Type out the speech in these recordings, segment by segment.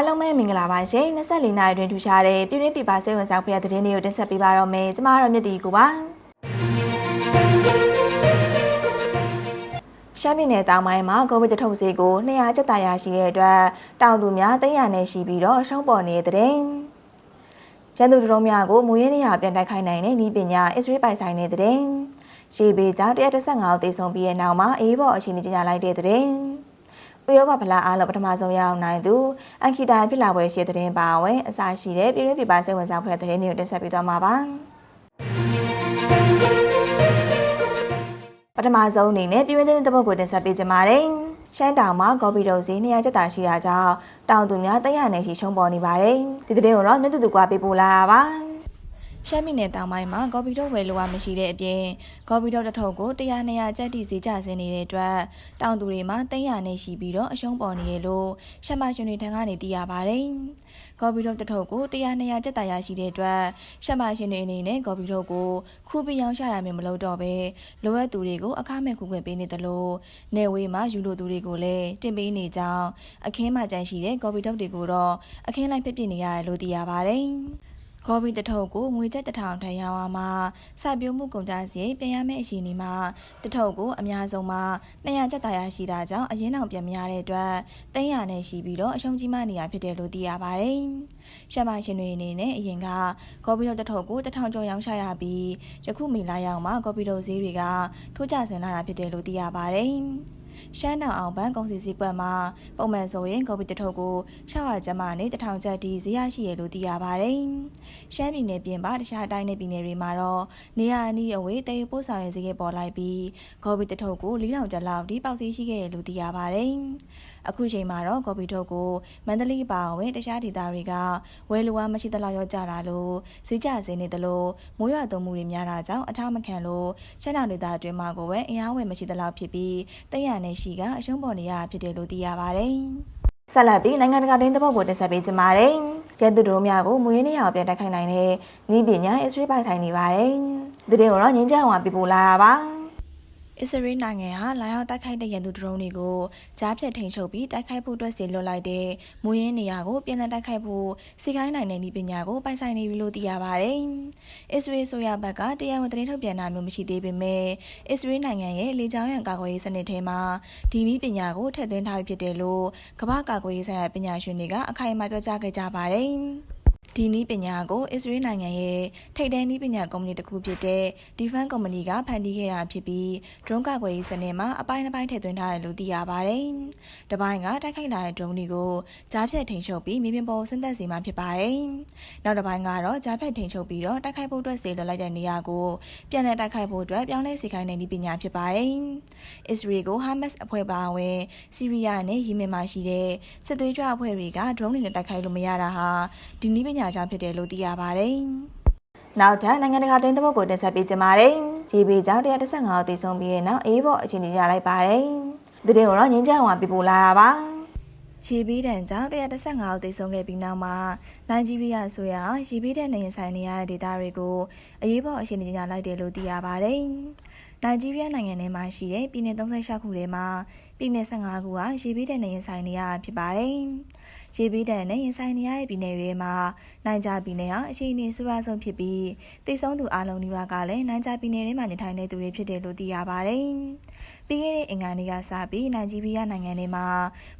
အားလုံးပဲမင်္ဂလာပါရှင်24နိုင်တွင်ထူရှားတဲ့ပြည်တွင်းပြည်ပစိတ်ဝင်စားဖွယ်တဲ့သတင်းတွေကိုတင်ဆက်ပေးပါတော့မယ်ကျမတို့မြတ်တီကိုပါရှမ်းပြည်နယ်တောင်ပိုင်းမှာကိုဗစ်တထုပ်စီကို200ကျပ်တာရရှိတဲ့အတွက်တောင်သူများသိန်းရနဲ့ရှိပြီးတော့အရှုံးပေါ်နေတဲ့တဲ့ရန်သူတို့များကိုမူရင်းနေရာပြန်တိုက်ခိုက်နိုင်တဲ့ဤပညာအစ္စရေးပိုင်ဆိုင်နေတဲ့တဲ့ရှေးဘေးကြောင့်135ဦးသေဆုံးပြီးတဲ့နောက်မှာအေးဘော်အခြေအနေကြေညာလိုက်တဲ့တဲ့ ဥရောပဖလားအားလုံးပထမဆုံးရအောင်နိုင်သူအန်ခီတာဖြစ်လာပွဲရှိတဲ့တဲ့ပါဝင်အစားရှိတဲ့ပြည်တွင်းပြည်ပစိတ်ဝင်စားဖွယ်တဲ့တဲ့တွေကိုတင်ဆက်ပေးသွားမှာပါပထမဆုံးအနေနဲ့ပြည်တွင်းသတင်းတစ်ပုဒ်ကိုတင်ဆက်ပေးကြပါမယ်ရှမ်းတောင်မှာဂေါ်ပီဒုံစီ200ကျပ်တာရှိတာကြောင့်တောင်သူများတရနယ်ရှိရှုံးပေါ်နေပါတယ်ဒီသတင်းကိုတော့မြတ်တူတူကပေးပို့လာတာပါ ရှမ်းပြည်နယ်တောင်ပိုင်းမှာဂေါ်ပီထုတ်ဝယ်လိုဝမရှိတဲ့အပြင်ဂေါ်ပီထုတ်တစ်ထုပ်ကို100 200ကျပ်တိစီကျဆင်းနေတဲ့အတွက်တောင်သူတွေမှာ300နဲ့ရှိပြီးတော့အရှုံးပေါ်နေရလို့ရှမ်းမရှင်တွေထံကနေသိရပါတယ်။ဂေါ်ပီထုတ်တစ်ထုပ်ကို100 200ကျပ်တာရရှိတဲ့အတွက်ရှမ်းမရှင်တွေအနေနဲ့ဂေါ်ပီထုတ်ကိုခူးပြီးရောင်းချတာမျိုးမလုပ်တော့ဘဲလိုအပ်သူတွေကိုအခမဲ့ခုခွင့်ပေးနေတယ်လို့နေဝေးမှာယူလိုသူတွေကိုလည်းတင်ပေးနေကြောင်းအခင်းမှကြန့်ရှိတဲ့ဂေါ်ပီထုတ်တွေကိုတော့အခင်းလိုက်ဖြစ်ဖြစ်နေရတယ်လို့သိရပါတယ်။ ကော်ပီတထုပ်ကိုငွေကျပ်တစ်ထောင်ထက်ရောင်းအောင်မှာစိုက်ပျိုးမှုကုန်ကြစရိတ်ပြန်ရမယ့်အရှိန်ဒီမှာတထုပ်ကိုအများဆုံးမှာ200ကျပ်တာရရှိတာကြောင့်အရင်အောင်ပြန်မရတဲ့အတွက်300နဲ့ရှိပြီးတော့အရှုံးကြီးမနေရဖြစ်တယ်လို့သိရပါတယ်။ရှမ်းမရှင်တွေအနေနဲ့အရင်ကကော်ပီထုတ်တထုပ်ကို1000ကျော်ရောင်းချရပြီးယခုမေလာရောက်မှာကော်ပီထုတ်ဈေးတွေကထိုးကျဆင်းလာတာဖြစ်တယ်လို့သိရပါတယ်။ ရှမ်းတောင်အောင်ဘန်ကုန်စည်စည်းကွက်မှာပုံမှန်ဆိုရင်ကော်ပီတထုပ်ကို600ကျပ်မှနဲ့1000ကျပ်တီဈေးရရှိရလို့သိရပါတယ်။ရှမ်းပြည်နယ်ပြင်ပတခြားတိုင်းနယ်ပြည်နယ်တွေမှာတော့နေရာအနီးအဝေးတည်ပို့ဆောင်ရေးဈေးပေါ်လိုက်ပြီးကော်ပီတထုပ်ကို4000ကျပ်လောက်ဒီပေါက်ဈေးရှိခဲ့ရလို့သိရပါတယ်။အခုချိန်မှာတော့ကော်ပီထုတ်ကိုမန္တလေးပါဝင်တခြားဒေသတွေကဝယ်လိုဝါမရှိသလောက်ရောကြတာလို့ဈေးကျစင်းနေတယ်လို့မိုးရွာသွန်းမှုတွေများတာကြောင့်အထောက်မခံလို့ရှမ်းတောင်ဒေသအတွင်းမှာကိုပဲအင်အားဝယ်မရှိသလောက်ဖြစ်ပြီးတရနဲ့ရှိကအရှုံးပေါ်နေရဖြစ်တယ်လို့သိရပါတယ်။ဆက်လက်ပြီးနိုင်ငံတကာတင်းသဘောကိုတင်ဆက်ပေးကြပါမယ်။ရဲသူတို့များကိုမွေးနေ့အောင်ပြန်တိုက်ခိုက်နိုင်တဲ့ဤပညာအစ္စရေးပိုင်ဆိုင်နေပါတယ်။ဒီတင်ကိုတော့ငင်းကြအောင်ပြပို့လာတာပါ။ အစ္စရေးနိုင်ငံဟာလာရောက်တိုက်ခိုက်တဲ့ရန်သူဒရုန်းတွေကိုကြားဖြတ်ထိန်ချုပ်ပြီးတိုက်ခိုက်ဖို့အတွက်စီလွတ်လိုက်တဲ့မူရင်းနေရာကိုပြန်လည်တိုက်ခိုက်ဖို့စီကိုင်းနိုင်တဲ့ဤပညာကိုပိုင်ဆိုင်နေပြီလို့သိရပါတယ်။အစ္စရေးဆိုရဘက်ကတရားဝင်သတင်းထုတ်ပြန်တာမျိုးမရှိသေးပေမဲ့အစ္စရေးနိုင်ငံရဲ့လေကြောင်းရန်ကာကွယ်ရေးစနစ်ထဲမှာဒီနည်းပညာကိုထည့်သွင်းထားပြီးဖြစ်တယ်လို့ကမ္ဘာကာကွယ်ရေးဆိုင်ရာပညာရှင်တွေကအခိုင်အမာပြောကြားခဲ့ကြပါတယ်။ ဒီနည်းပညာကိုအစ္စရေးနိုင်ငံရဲ့ထိပ်တန်းနည်းပညာကုမ္ပဏီတစ်ခုဖြစ်တဲ့ Defense Company ကဖန်တီးခဲ့တာဖြစ်ပြီး drone ကာကွယ်ရေးစနစ်မှာအပိုင်းတစ်ပိုင်းထည့်သွင်းထားတယ်လို့သိရပါတယ်။တပိုင်းကတိုက်ခိုက်လာတဲ့ drone တွေကိုကြားဖြတ်ထိန်ချုပ်ပြီးမြေပြင်ပေါ်ဆင်းသက်စေမှာဖြစ်ပါတယ်။နောက်တစ်ပိုင်းကတော့ကြားဖြတ်ထိန်ချုပ်ပြီးတော့တိုက်ခိုက်ဖို့အတွက်စေလွှတ်လိုက်တဲ့နေရာကိုပြန်လည်တိုက်ခိုက်ဖို့အတွက်ပြောင်းလဲစေခိုင်းတဲ့နည်းပညာဖြစ်ပါတယ်။အစ္စရေးကို Hamas အဖွဲ့ပါဝင်စီးရီးယားနဲ့ယီမင်မှာရှိတဲ့စစ်သွေးကြွအဖွဲ့တွေက drone တွေနဲ့တိုက်ခိုက်လို့မရတာဟာဒီနည်းပညာကြောင့်ဖြစ်တယ်လို့သိရပါတယ်။နောက်ထပ်နိုင်ငံတကာတင်းတပုတ်ကိုတင်ဆက်ပေးကြပါမယ်။ဒီပေကြောင့်115ဦးတည်ဆုံးပြီးတဲ့နောက်အေးဘော့အခြေအနေရလိုက်ပါတယ်။ဒီတင်ကိုတော့ငင်းကြအောင်ပြပို့လာတာပါ။ရေဘီးတန်ကြောင့်115ဦးသေဆုံးခဲ့ပြီးနောက်မှာနိုင်ဂျီးရီးယားဆိုရရေဘီးတန်နေဆိုင်နေရတဲ့ဒေသတွေကိုအရေးပေါ်အခြေအနေညာလိုက်တယ်လို့သိရပါတယ်။နိုင်ဂျီးရီးယားနိုင်ငံထဲမှာရှိတဲ့ပြည်နယ်36ခုထဲမှာပြည်နယ်15ခုကရေဘီးတန်နေဆိုင်နေရဖြစ်ပါတယ်။ ရေပေးတံနဲ့ရင်ဆိုင်နေရတဲ့ပြည်နယ်တွေမှာနိုင်ကြပြည်နယ်ဟာအခြေအနေဆိုးရွားဆုံးဖြစ်ပြီးတိတ်ဆုံးသူအလုံးနီးပါးကလည်းနိုင်ကြပြည်နယ်ထဲမှာနေထိုင်နေသူတွေဖြစ်တယ်လို့သိရပါတယ်။ပြီးခဲ့တဲ့အင်္ဂါနေ့ကစပြီးနိုင်ဂျီးရီးယားနိုင်ငံတွေမှာ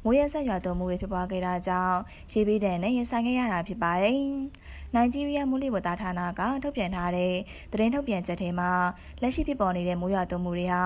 မိုးရဆက်ရွာသွန်းမှုတွေဖြစ်ပွားခဲ့တာကြောင့်ရေပေးတံနဲ့ရင်ဆိုင်ခဲ့ရတာဖြစ်ပါတယ်။နိုင်ဂျီးရီးယားမိုးလေဝသဌာနကထုတ်ပြန်ထားတဲ့သတင်းထုတ်ပြန်ချက်ထဲမှာလက်ရှိဖြစ်ပေါ်နေတဲ့မိုးရွာသွန်းမှုတွေဟာ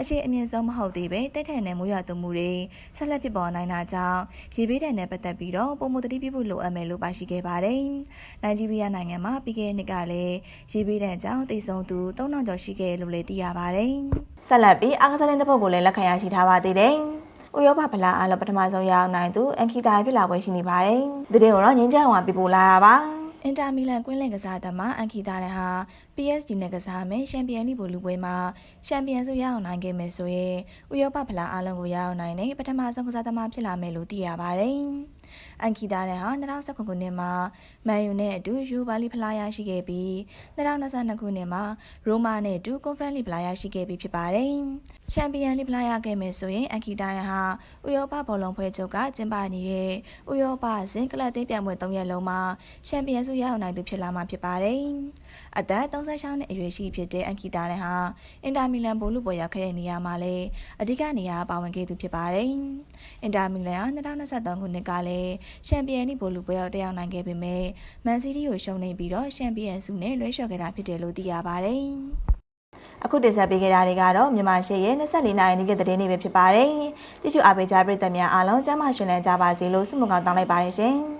အခြေအမြင့်ဆုံးမဟုတ်သေးပဲတိုက်ထန်တဲ့မိုးရွာသွန်းမှုတွေဆက်လက်ဖြစ်ပေါ်နိုင်တာကြောင့်ရေဘေးဒဏ်နဲ့ပတ်သက်ပြီးတော့ပုံမတတိပြဖို့လိုအပ်မယ်လို့ပါရှိခဲ့ပါတယ်။နိုင်ဂျီးရီးယားနိုင်ငံမှာပြီးခဲ့တဲ့နှစ်ကလည်းရေဘေးဒဏ်ကြောင့်တိတ်ဆုံးသူ3000ကျော်ရှိခဲ့လို့လည်းသိရပါတယ်။ဆက်လက်ပြီးအာကစားတဲ့ပုတ်ကိုလည်းလက်ခံရရှိထားပါသေးတယ်။ဥရောပဗလာအားလုံးပထမဆုံးရအောင်နိုင်သူအန်ခီတာဖြစ်လာခွင့်ရှိနေပါတယ်။ဒီတင်ကိုတော့ငင်းကြအောင်ပြပို့လာတာပါ။ အင်တာမီလန်ကွင်းလင်ကစားသမားအန်ခီတာရန်ဟာ PSG နဲ့ကစားမယ်ချန်ပီယံလိဘိုလူပွဲမှာချန်ပီယံဆုရအောင်နိုင်ခဲ့မယ်ဆိုရင်ဥရောပဖလားအားလုံးကိုရအောင်နိုင်တဲ့ပထမဆုံးကစားသမားဖြစ်လာမယ်လို့သိရပါတယ်။။အန်ကီတာနဲ့ဟာ2019ခုနှစ်မှာမန်ယူနဲ့အတူယူဘာလီဖလားရရှိခဲ့ပြီး2022ခုနှစ်မှာရိုမာနဲ့အတူကွန်ဖရင့်လီဖလားရရှိခဲ့ပြီးဖြစ်ပါတယ်။ချန်ပီယံလီဖလားရခဲ့မယ်ဆိုရင်အန်ကီတာနဲ့ဟာဥရောပဘောလုံးဖွဲ့ချုပ်ကကျင်းပနေတဲ့ဥရောပအဆင့်ကလပ်သိမ်းပြိုင်ပွဲ၃ရက်လုံးမှာချန်ပီယံဆုရအောင်နိုင်သူဖြစ်လာမှာဖြစ်ပါတယ်။အသက်36နှစ်အရွယ်ရှိဖြစ်တဲ့အန်ကီတာနဲ့ဟာအင်တာမီလန်ဘိုလူပွဲရောက်ခဲ့တဲ့နေရာမှာလည်းအဓိကနေရာပါဝင်ခဲ့သူဖြစ်ပါတယ်။အင်တာမီလန်ဟာ2023ခုနှစ်ကလည်းချန်ပီယံလိဘိုလူပွဲရောက်တက်ရောက်နိုင်ခဲ့ပေမဲ့မန်စီးတီးကိုရှုံးနေပြီးတော့ချန်ပီယံဆုနဲ့လွှဲလျှော်ခဲ့တာဖြစ်တယ်လို့သိရပါတယ်။အခုတင်ဆက်ပေးခဲ့တာတွေကတော့မြန်မာရှေ့ရဲ့24နိုင်နေ့ကတဲ့နေ့ပဲဖြစ်ပါတယ်။ကြည့်ရှုအားပေးကြပရိသတ်များအားလုံးကျမ်းမာရှင်လန်းကြပါစေလို့ဆုမကောင်းတောင်းလိုက်ပါတယ်ရှင်။